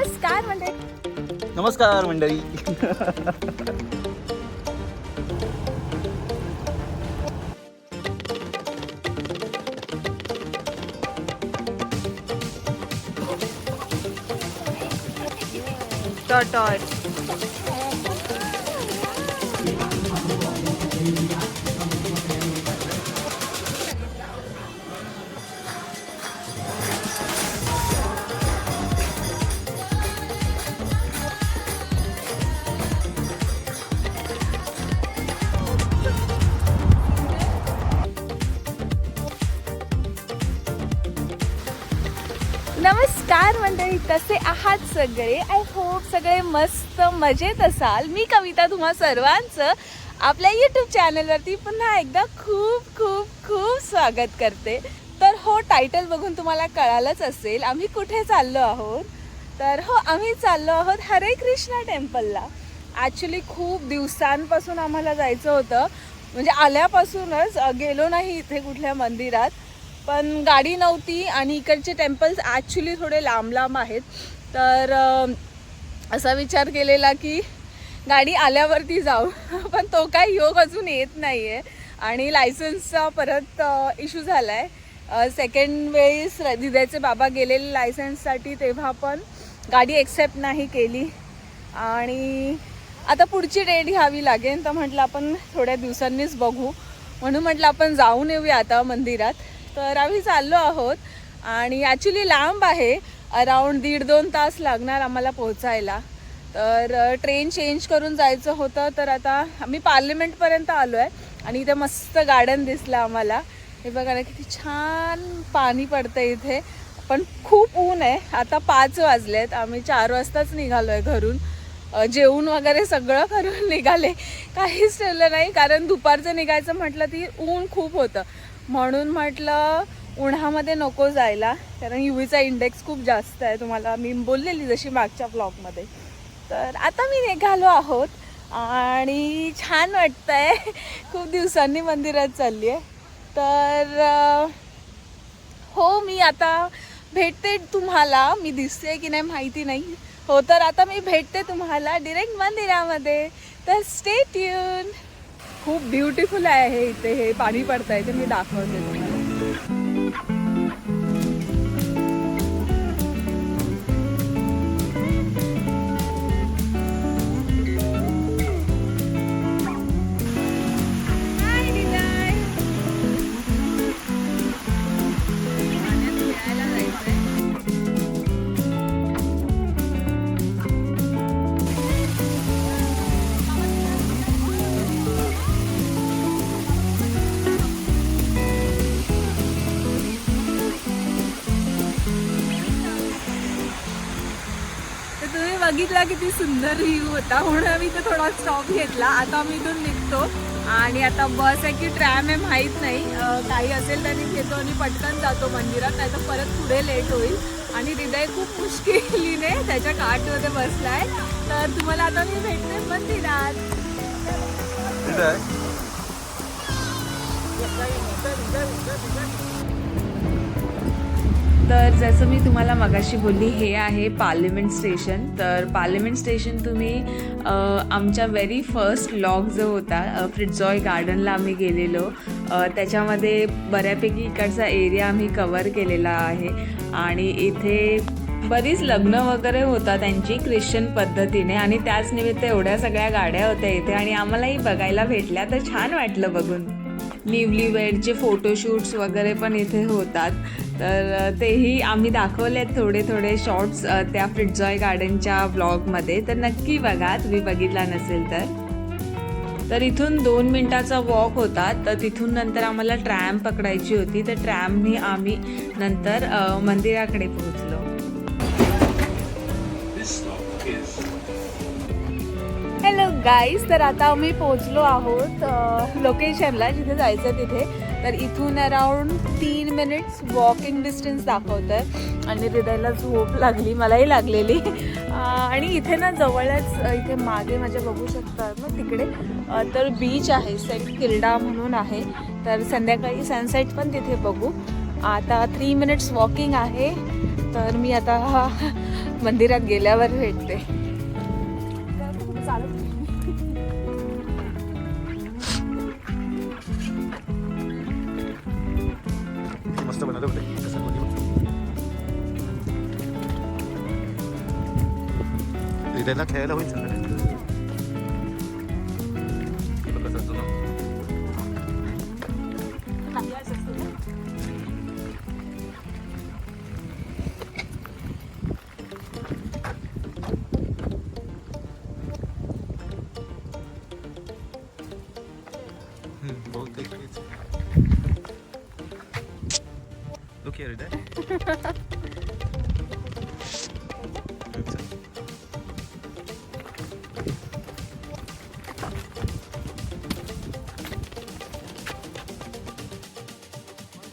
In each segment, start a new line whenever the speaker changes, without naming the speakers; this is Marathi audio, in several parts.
नमस्कार म्हणजे
नमस्कार मंडळी.
नमस्कार कसे आहात सगळे. आय होप सगळे मस्त मजेत असाल. मी कविता तुम्हा सर्वांचं आपल्या यूट्यूब चॅनलवरती पुन्हा एकदा खूप खूप खूप स्वागत करते. तर हो टायटल बघून तुम्हाला कळालंच असेल. आम्ही कुठे चाललो आहोत? तर हो आम्ही चाललो आहोत हरे कृष्णा टेम्पलला ॲक्च्युली खूप दिवसांपासून आम्हाला जायचं होतं. म्हणजे आल्यापासूनच गेलो नाही इथे कुठल्या मंदिरात. पण गाडी नव्हती आणि इकडचे टेम्पल्स ॲक्च्युली थोडे लांब लांब आहेत. तर असा विचार केलेला की गाडी आल्यावरती जाऊ. पण तो काही योग अजून येत नाही आहे आणि लायसन्सचा परत इश्यू झाला आहे सेकंड वेळेस दिद्याचे बाबा गेलेले लायसन्ससाठी तेव्हा पण गाडी एक्सेप्ट नाही केली. आणि आता पुढची डेट घ्यावी लागेल. तर म्हटलं आपण थोड्या दिवसांनीच बघू. म्हणून म्हटलं आपण जाऊन येऊया आता मंदिरात. तर आम्ही चाललो आहोत आणि ॲक्च्युली लांब आहे. अराऊंड दीड दोन तास लागणार आम्हाला पोहोचायला. तर ट्रेन चेंज करून जायचं होतं तर आता आम्ही पार्लिमेंटपर्यंत आलो आहे आणि इथे मस्त गार्डन दिसलं आम्हाला. हे बघा ना किती छान पाणी पडतं इथे. पण खूप ऊन आहे. आता पाच वाजलेत. आम्ही चार वाजताच निघालो आहे घरून. जेवण जेवून वगैरे सगळं करून निघाले. काहीच ठेवलं नाही कारण दुपारचं निघायचं म्हटलं ती ऊन खूप होतं. म्हणून म्हटलं उन्हामध्ये नको जायला कारण युवीचा इंडेक्स खूप जास्त आहे तुम्हाला. मी बोललेली जशी मागच्या ब्लॉगमध्ये तर आता मी निघालो आहोत आणि छान वाटतंय. खूप दिवसांनी मंदिरात चालली आहे तर हो मी आता भेटते तुम्हाला. मी दिसते की नाही माहिती नाही. हो तर आता मी भेटते तुम्हाला डिरेक्ट मंदिरामध्ये. तर स्टे ट्यून खूप ब्युटिफुल आहे इथे हे पाणी पडतंय आहे ते मी दाखवते तुम्हाला. बघितला किती सुंदर व्ह्यू होता. म्हणून आम्ही इथे थोडा स्टॉप घेतला. आता आम्ही इथून निघतो. आणि आता बस आहे की ट्रॅम आहे माहीत नाही. काही असेल तरी घेतो आणि पटकन जातो मंदिरात नाही तर परत पुढे लेट होईल. आणि हृदय खूप मुश्किलीने त्याच्या कार्टमध्ये बसलाय. तर तुम्हाला आता मी भेटते मंदिरात.
आहे?
तर जसं मी तुम्हाला मगाशी बोलली हे आहे पार्लिमेंट स्टेशन तर पार्लिमेंट स्टेशन तुम्ही आमच्या व्हेरी फर्स्ट लॉग जो होता अ, गार्डनला आम्ही गेलेलो. त्याच्यामध्ये बऱ्यापैकी इकडचा एरिया आम्ही कवर केलेला आहे. आणि इथे बरीच लग्न वगैरे होता त्यांची ख्रिश्चन पद्धतीने. आणि त्याच निमित्त एवढ्या सगळ्या गाड्या होत्या इथे. आणि आम्हालाही बघायला भेटल्या. तर छान वाटलं बघून. निवली वेडचे फोटोशूट्स वगैरे पण इथे होतात. तर तेही आम्ही दाखवले थोडे थोडे शॉर्ट्स त्या फ्रिटजॉय गार्डनच्या ब्लॉगमध्ये तर नक्की बघा तुम्ही बघितला नसेल तर. तर इथून दोन मिनटाचा वॉक होता. तर तिथून नंतर आम्हाला ट्रॅम पकडायची होती. तर ट्रॅमनी आम्ही नंतर मंदिराकडे पोहोचलो. हॅलो गाईज तर आता आम्ही पोहोचलो आहोत लोकेशनला जिथे जायचं तिथे. तर इथून अराउंड तीन मिनिट्स वॉकिंग डिस्टन्स दाखवतं आहे आणि हृदयाला झोप लागली मलाही लागलेली. आणि इथे ना जवळच इथे मागे माझ्या बघू शकतात ना तिकडे. तर बीच आहे सेंट किल्डा म्हणून आहे. तर संध्याकाळी सनसेट पण तिथे बघू. आता थ्री मिनिट्स वॉकिंग आहे. तर मी आता मंदिरात गेल्यावर भेटते.
मस्त बनवलं होते कसं कोणी हृदयाला खेळायला होईल Here,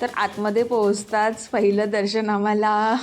तर आतमध्ये पोहोचताच पहिलं दर्शन आम्हाला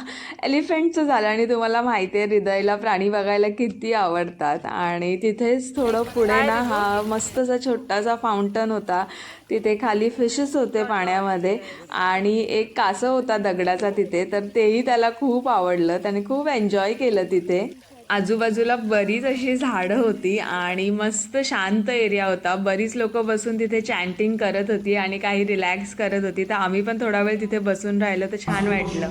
एलिफंटचं झालं आणि तुम्हाला माहिती आहे हृदयला प्राणी बघायला किती आवडतात. आणि तिथेच थोडं पुढे ना हा मस्तसा छोटासा फाउंटन होता. तिथे खाली फिशेस होते पाण्यामध्ये. आणि एक कासव होता दगडाचा तिथे तर तेही त्याला खूप आवडलं. त्याने खूप एन्जॉय केलं तिथे. आजूबाजूला बरीच अशी झाडं होती आणि मस्त शांत एरिया होता. बरीच लोक बसून तिथे चॅन्टिंग करत होती आणि काही रिलॅक्स करत होती. तर आम्ही पण थोडा वेळ तिथे बसून राहिलो तर छान वाटलं.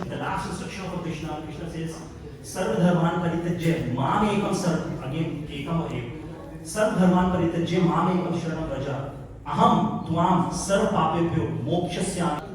माम एकम सर्व अगेन एकम एक सर्वधर्मान परित्यज्य माम एकम व्रज अहम त्वाम सर्व पापेभ्यो मोक्षस्यामि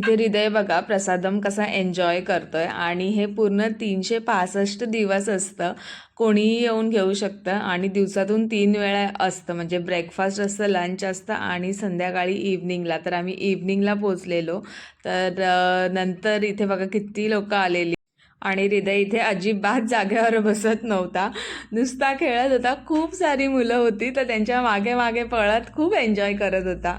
इथे हृदय बघा प्रसादम कसा एन्जॉय करतोय आणि हे पूर्ण तीनशे पासष्ट दिवस असतं. कोणीही येऊन घेऊ शकतं आणि दिवसातून तीन वेळा असतं. म्हणजे ब्रेकफास्ट असतं लंच असतं आणि संध्याकाळी इव्हनिंगला तर आम्ही इव्हनिंगला पोचलेलो तर नंतर इथे बघा किती लोक आलेली. आणि हृदय इथे अजिबात जागेवर बसत नव्हता. नुसता खेळत होता. खूप सारी मुलं होती. तर त्यांच्या मागे मागे पळत खूप एन्जॉय करत होता.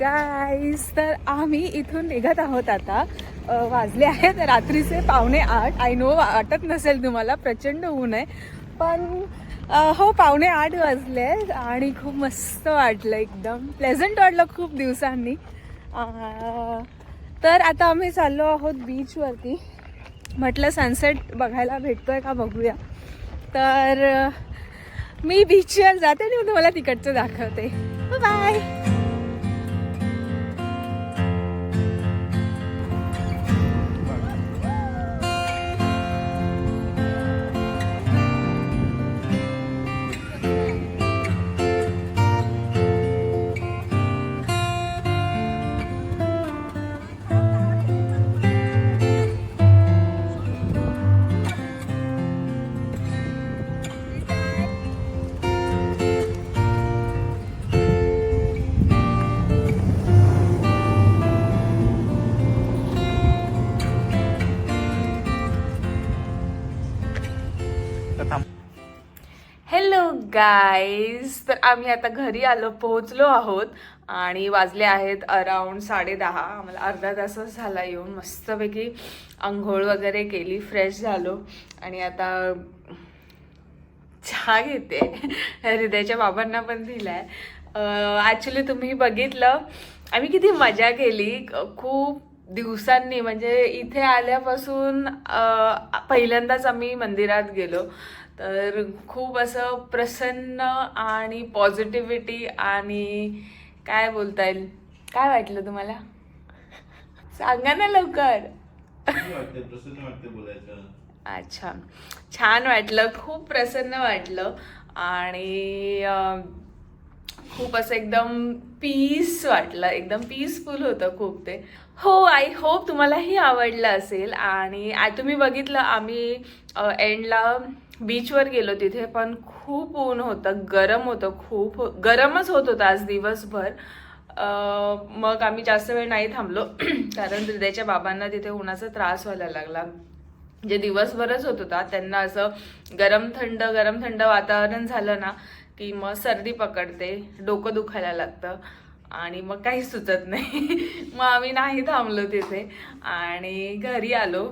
गाईस गाईज तर आम्ही इथून निघत आहोत आता. वाजले आहेत रात्रीचे पावणे आठ. आय नो वाटत नसेल तुम्हाला प्रचंड ऊन आहे. पण हो पावणे आठ वाजले आहेत आणि खूप मस्त वाटलं एकदम. प्लेझंट वाटलं खूप दिवसांनी. तर आता आम्ही चाललो आहोत बीचवरती म्हटलं सनसेट बघायला भेटतोय का बघूया. तर मी बीचवर जाते आणि तुम्हाला तिकडचं दाखवते. बाय गाईज तर आम्ही आता घरी आलो पोहोचलो आहोत आणि वाजले आहेत अराऊंड साडे दहा आम्हाला अर्धा तासच झाला येऊन. मस्तपैकी आंघोळ वगैरे केली फ्रेश झालो. आणि आता चहा घेते. हृदयाच्या बाबांना पण दिलाय. ॲक्च्युली तुम्ही बघितलं आम्ही किती मजा केली. खूप दिवसांनी म्हणजे इथे आल्यापासून पहिल्यांदाच आम्ही मंदिरात गेलो. तर खूप असं प्रसन्न आणि पॉझिटिव्हिटी आणि काय बोलता येईल? काय वाटलं तुम्हाला? सांगा ना लवकर. अच्छा. छान वाटलं खूप प्रसन्न वाटलं आणि खूप असं एकदम पीस वाटलं. एकदम पीसफुल होतं खूप ते. हो आय होप तुम्हालाही आवडलं असेल आणि तुम्ही बघितलं आम्ही एंडला बीचवर गेलो तिथे पण खूप ऊन होतं गरम होतं खूप हो- गरमच होत होतं आज दिवसभर. मग आम्ही जास्त वेळ नाही थांबलो कारण हृदयाच्या बाबांना तिथे उन्हाचा त्रास व्हायला लागला. जे दिवसभरच होत होता त्यांना असं गरम थंड गरम थंड वातावरण झालं ना की मग सर्दी पकडते डोकं दुखायला लागतं आणि मग काही सुचत नाही. मग आम्ही नाही थांबलो तिथे आणि घरी आलो.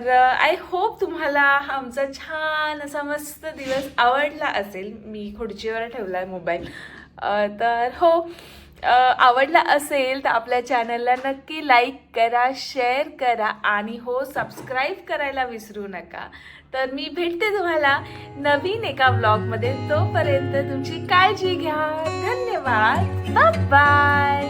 तर uh, आय होप तुम्हाला आमचा छान असा मस्त दिवस आवडला असेल. मी खुर्चीवर ठेवला आहे मोबाईल तर हो uh, आवडला असेल तर आपल्या चॅनलला नक्की लाईक करा शेअर करा आणि हो सबस्क्राईब करायला विसरू नका. तर मी भेटते तुम्हाला नवीन एका ब्लॉगमध्ये तोपर्यंत तुमची काळजी घ्या. धन्यवाद. बाय